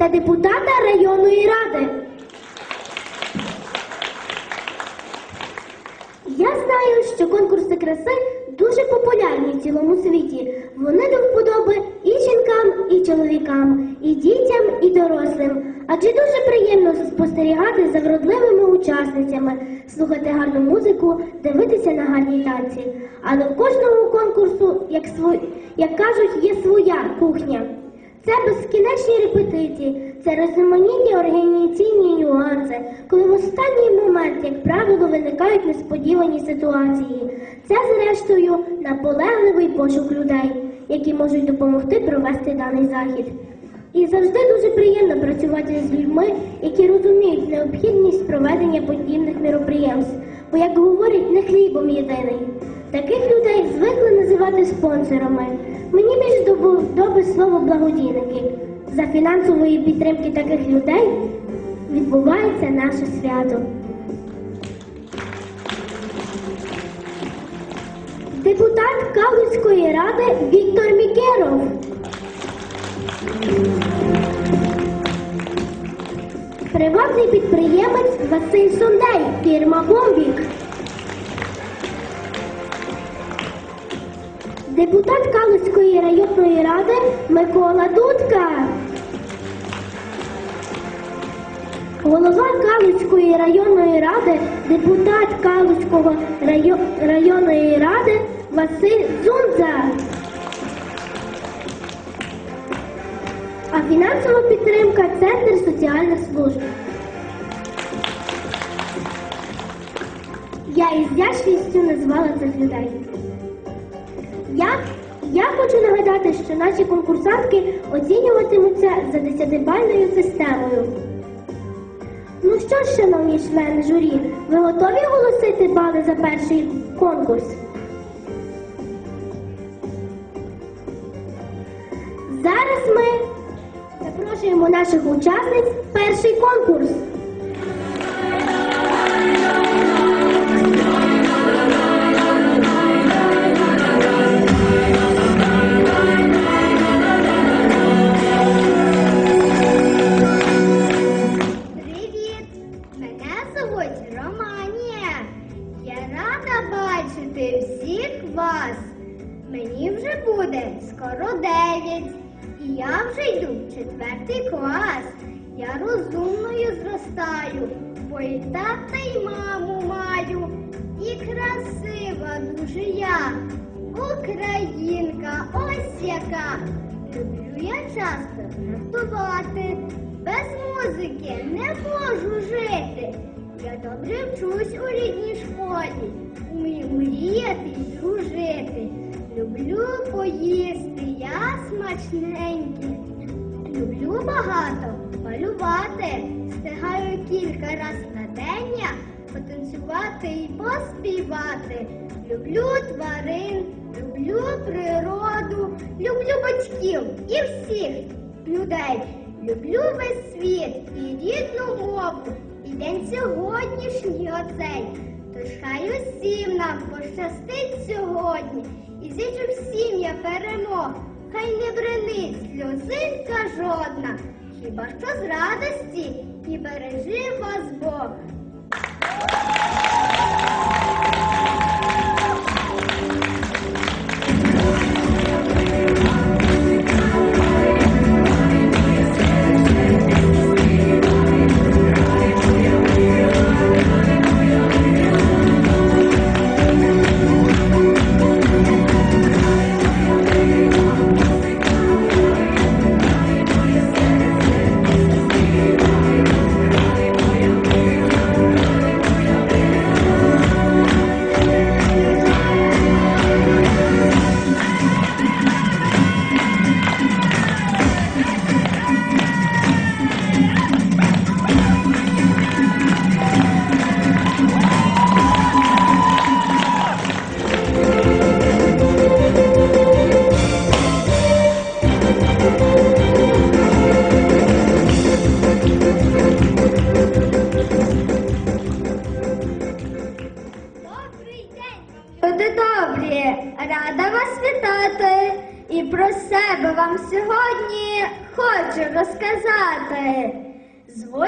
та депутата районної ради. Я знаю, що конкурси краси дуже популярні в цілому світі. Вони до вподоби і жінкам, і чоловікам, і дітям, і дорослим. Адже дуже приємно спостерігати за вродливими учасницями, слухати гарну музику, дивитися на гарні танці. Але в кожному конкурсу, як, сво... як кажуть, є своя кухня. Це безкінечні репетиції, це різноманітні організаційні нюанси, коли в останній момент, як правило, виникають несподівані ситуації. Це, зрештою, наполегливий пошук людей, які можуть допомогти провести даний захід. І завжди дуже приємно працювати з людьми, які розуміють необхідність проведення подібних мероприємств, бо, як говорять, не хлібом єдиний. Таких людей звикли називати спонсорами. Мені більш до вподоби слово благодійники. За фінансової підтримки таких людей відбувається наше свято. Депутат Калузької ради Віктор Мікеров. Приватний підприємець Василь Сондей, фірма Бомбік. Депутат Калузької районної ради Микола Дудка. Голова Калузької районної ради, депутат Калузького райо- районної ради Василь Зунза. А фінансова підтримка Центр соціальних служб. Я із вдячністю назвала цих людей. Я, я хочу нагадати, що наші конкурсантки оцінюватимуться за десятибальною системою. Ну що ж, шановні члени журі, ви готові оголосити бали за перший конкурс? Зараз ми запрошуємо наших учасниць в перший конкурс. Всіх вас. Мені вже буде скоро дев'ять. І я вже йду в четвертий клас. Я розумною зростаю, бо і тата, і маму маю. І красива дуже я. Українка, ось яка. Люблю я часто жартувати. Без музики не можу жити. Я добре вчусь у рідній школі. Вмію мріяти і дружити. Люблю поїсти, я смачненький. Люблю багато малювати. Встигаю кілька раз на день я потанцювати і поспівати. Люблю тварин, люблю природу, люблю батьків і всіх людей. Люблю весь світ і рідну мову, і день сьогоднішній оцей. Тож хай усім нам пощастить сьогодні, і зичу всім я перемог. Хай не бренить сльозинка жодна, хіба що з радості і бережи вас Бог.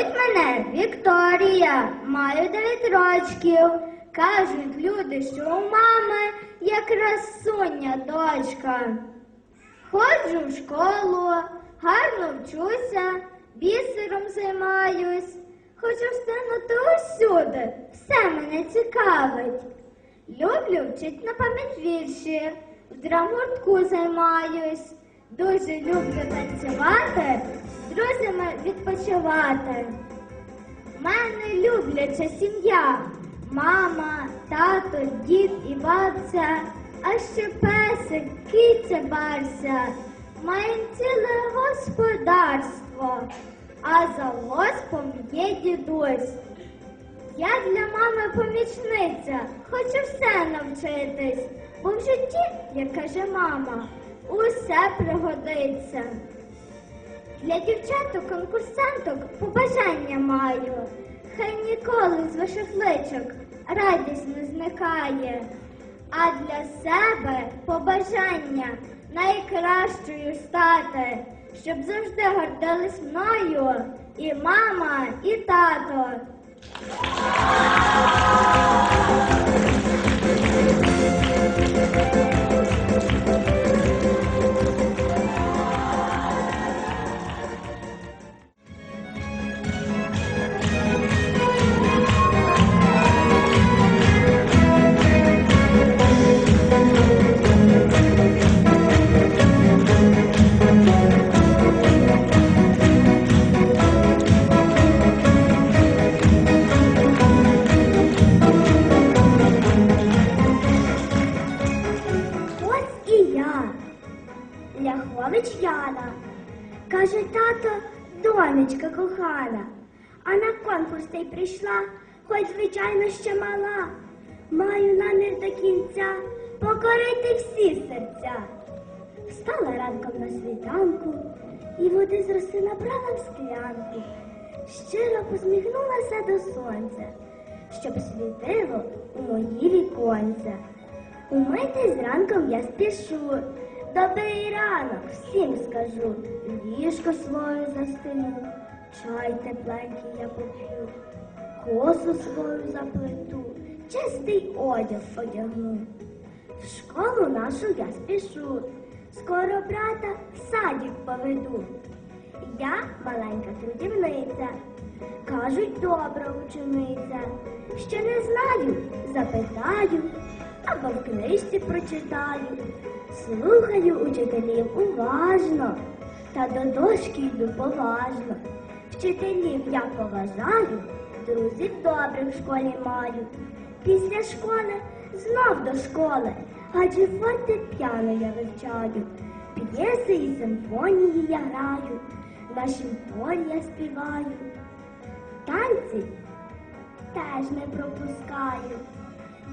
Звуть мене Вікторія, маю 9 рочків. Кажуть люди, що у мами є красуня дочка. Ходжу в школу, гарно вчуся, бісером займаюсь. Хочу встигнути усюди, все мене цікавить. Люблю вчить на пам'ять вірші, в драмгуртку займаюсь. Дуже люблю танцювати, друзями відпочивати. Мене любляча сім'я, мама, тато, дід і бабця, а ще песик, киця барся. Маєм ціле господарство, а за госпом є дідусь. Я для мами помічниця, хочу все навчитись, бо в житті, як каже мама, усе пригодиться. Для дівчаток конкурсанток побажання маю. Хай ніколи з ваших личок радість не зникає. А для себе побажання найкращою стати, щоб завжди гордились мною і мама, і тато. Каже тато, донечка кохана. А на конкурс ти прийшла, хоч звичайно ще мала. Маю намір до кінця покорити всі серця. Встала ранком на світанку і води з роси набрала в склянку. Щиро посміхнулася до сонця, щоб світило у мої віконця. Умитись зранком я спішу, добрий ранок всім скажу, ліжко своє застелю, чай тепленький я поп'ю, косу свою заплету, чистий одяг одягну. В школу нашу я спішу, скоро брата в садик поведу. Я маленька трудівниця, кажуть, добра учениця. Ще не знаю, запитаю, або в книжці прочитаю. Слухаю учителів уважно, та до дошки йду поважно. Вчителів я поважаю, друзів добрих в школі маю. Після школи знов до школи, адже фортепіано я вивчаю. П'єси і симфонії я граю, на симфонії я співаю. Танці теж не пропускаю.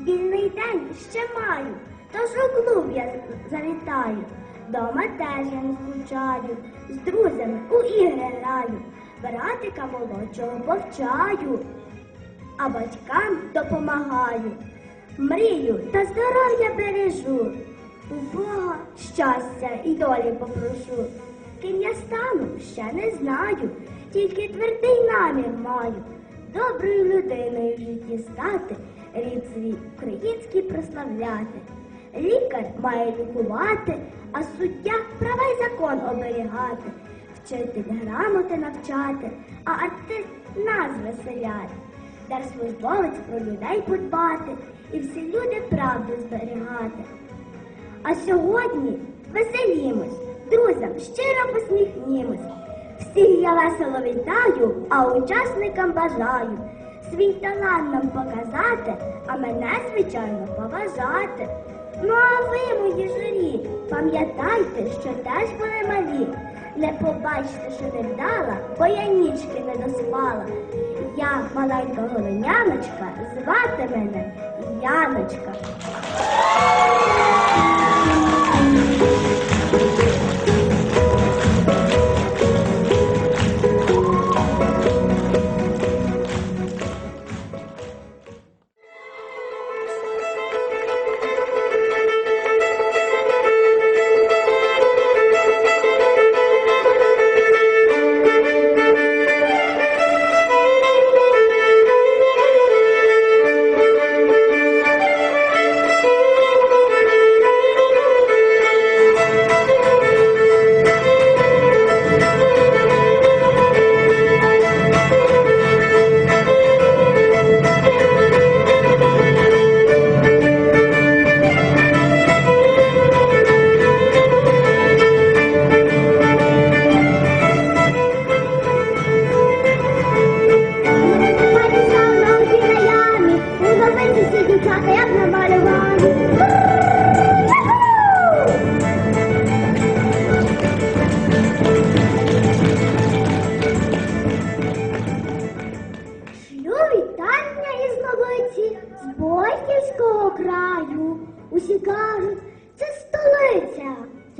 Вільний день ще маю, тож у клуб я завітаю. Дома теж я не скучаю, з друзями у ігри граю, братика молодшого повчаю, а батькам допомагаю. Мрію та здоров'я бережу, у Бога щастя і долі попрошу. Ким я стану, ще не знаю, тільки твердий намір маю. Доброю людиною в житті стати, рід свій український прославляти. Лікар має лікувати, а суддя права й закон оберігати, вчитель грамоти навчати, а артист нас веселяти. Держслужбовець про людей подбати і всі люди правду зберігати. А сьогодні веселімось, друзям щиро посміхнімось. Всіх я весело вітаю, а учасникам бажаю свій талант нам показати, а мене, звичайно, поважати. Ну а ви, мої журі, пам'ятайте, що теж були малі. Не побачте, що не вдала, бо я нічки не доспала. Я, маленька голоняночка, звати мене Яночка.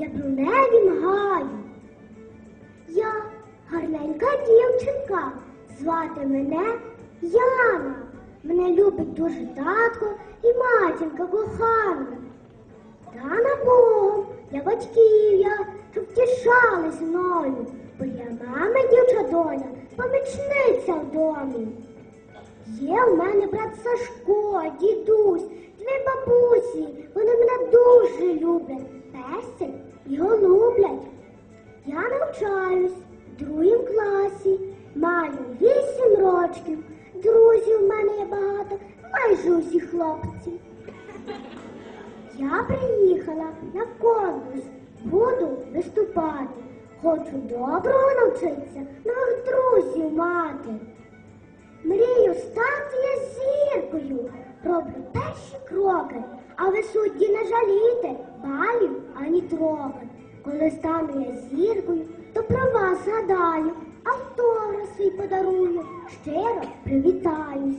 я про небі мгаю. Я гарненька дівчинка, звати мене Яна. Мене любить дуже татко і матінка кохана. Дана Богом для батьків я, щоб тішались зі мною, бо я мама дівча доня, помічниця в домі. Є в мене брат Сашко, дідусь, дві бабусі, вони мене дуже люблять. Песень і голублять. Я навчаюсь в другому класі, маю вісім рочків, друзів в мене є багато, майже усі хлопці. Я приїхала на конкурс, буду виступати. Хочу доброго навчитися, нових друзів мати. Мрію стати я зіркою, роблю перші кроки, а ви судді не жалійте, балів ані трохи. Коли стану я зіркою, то про вас згадаю, автограф свій подарую, щиро привітаюсь.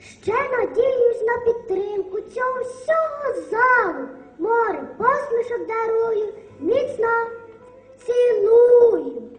Ще надіюсь на підтримку цього всього залу. Море посмішок дарую, міцно цілую.